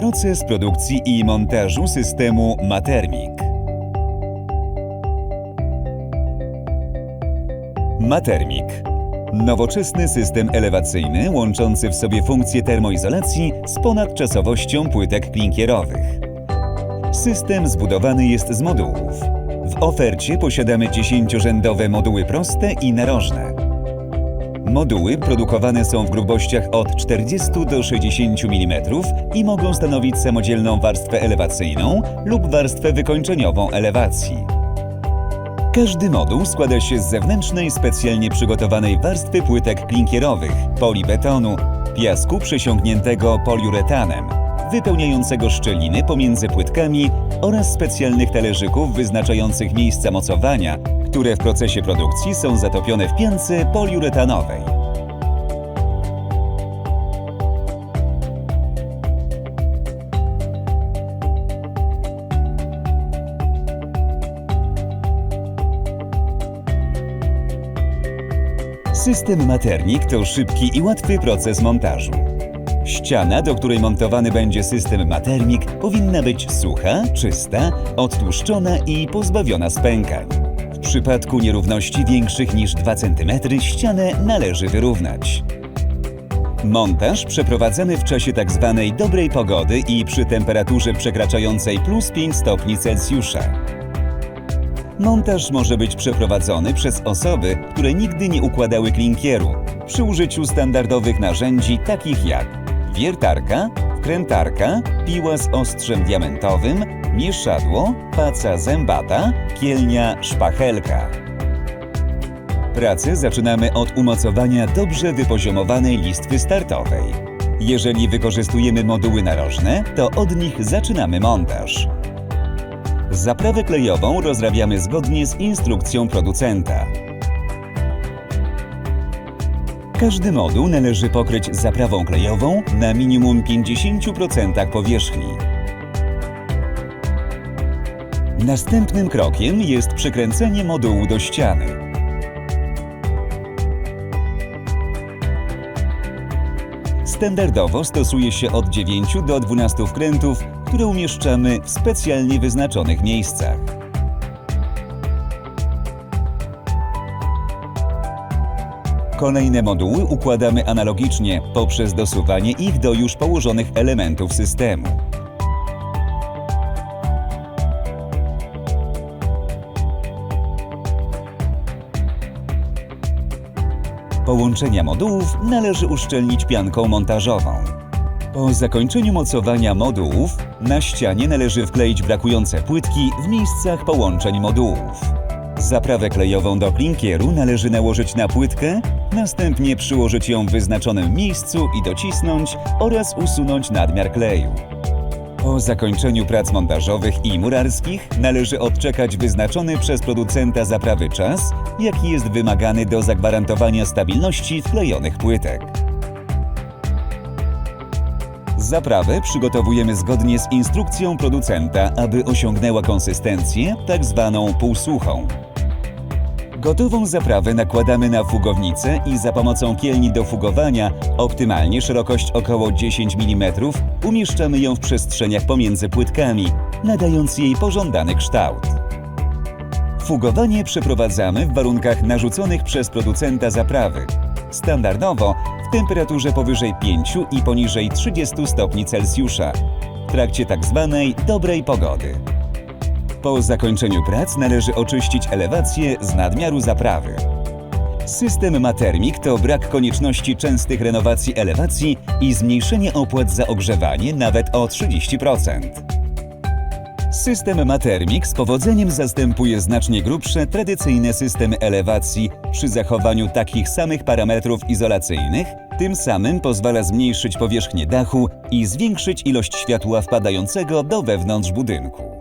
Proces produkcji i montażu systemu Matermik. Matermik. Nowoczesny system elewacyjny łączący w sobie funkcje termoizolacji z ponadczasowością płytek klinkierowych. System zbudowany jest z modułów. W ofercie posiadamy 10-rzędowe moduły proste i narożne. Moduły produkowane są w grubościach od 40 do 60 mm i mogą stanowić samodzielną warstwę elewacyjną lub warstwę wykończeniową elewacji. Każdy moduł składa się z zewnętrznej, specjalnie przygotowanej warstwy płytek klinkierowych, polibetonu, piasku przesiągniętego poliuretanem, wypełniającego szczeliny pomiędzy płytkami oraz specjalnych talerzyków wyznaczających miejsca mocowania, które w procesie produkcji są zatopione w piance poliuretanowej. System Maternik to szybki i łatwy proces montażu. Ściana, do której montowany będzie system Matermik, powinna być sucha, czysta, odtłuszczona i pozbawiona spękań. W przypadku nierówności większych niż 2 cm ścianę należy wyrównać. Montaż przeprowadzany w czasie tzw. dobrej pogody i przy temperaturze przekraczającej plus 5 stopni Celsjusza. Montaż może być przeprowadzony przez osoby, które nigdy nie układały klinkieru przy użyciu standardowych narzędzi takich jak wiertarka, wkrętarka, piła z ostrzem diamentowym, mieszadło, paca zębata, kielnia, szpachelka. Pracę zaczynamy od umocowania dobrze wypoziomowanej listwy startowej. Jeżeli wykorzystujemy moduły narożne, to od nich zaczynamy montaż. Zaprawę klejową rozrabiamy zgodnie z instrukcją producenta. Każdy moduł należy pokryć zaprawą klejową na minimum 50% powierzchni. Następnym krokiem jest przykręcenie modułu do ściany. Standardowo stosuje się od 9 do 12 wkrętów, które umieszczamy w specjalnie wyznaczonych miejscach. Kolejne moduły układamy analogicznie poprzez dosuwanie ich do już położonych elementów systemu. Połączenia modułów należy uszczelnić pianką montażową. Po zakończeniu mocowania modułów na ścianie należy wkleić brakujące płytki w miejscach połączeń modułów. Zaprawę klejową do klinkieru należy nałożyć na płytkę, następnie przyłożyć ją w wyznaczonym miejscu i docisnąć oraz usunąć nadmiar kleju. Po zakończeniu prac montażowych i murarskich należy odczekać wyznaczony przez producenta zaprawy czas, jaki jest wymagany do zagwarantowania stabilności wklejonych płytek. Zaprawę przygotowujemy zgodnie z instrukcją producenta, aby osiągnęła konsystencję tak zwaną półsuchą. Gotową zaprawę nakładamy na fugownicę i za pomocą kielni do fugowania, optymalnie szerokość około 10 mm, umieszczamy ją w przestrzeniach pomiędzy płytkami, nadając jej pożądany kształt. Fugowanie przeprowadzamy w warunkach narzuconych przez producenta zaprawy. Standardowo w temperaturze powyżej 5 i poniżej 30 stopni Celsjusza, w trakcie tzw. dobrej pogody. Po zakończeniu prac należy oczyścić elewację z nadmiaru zaprawy. System Matermik to brak konieczności częstych renowacji elewacji i zmniejszenie opłat za ogrzewanie nawet o 30%. System Matermik z powodzeniem zastępuje znacznie grubsze tradycyjne systemy elewacji przy zachowaniu takich samych parametrów izolacyjnych, tym samym pozwala zmniejszyć powierzchnię dachu i zwiększyć ilość światła wpadającego do wewnątrz budynku.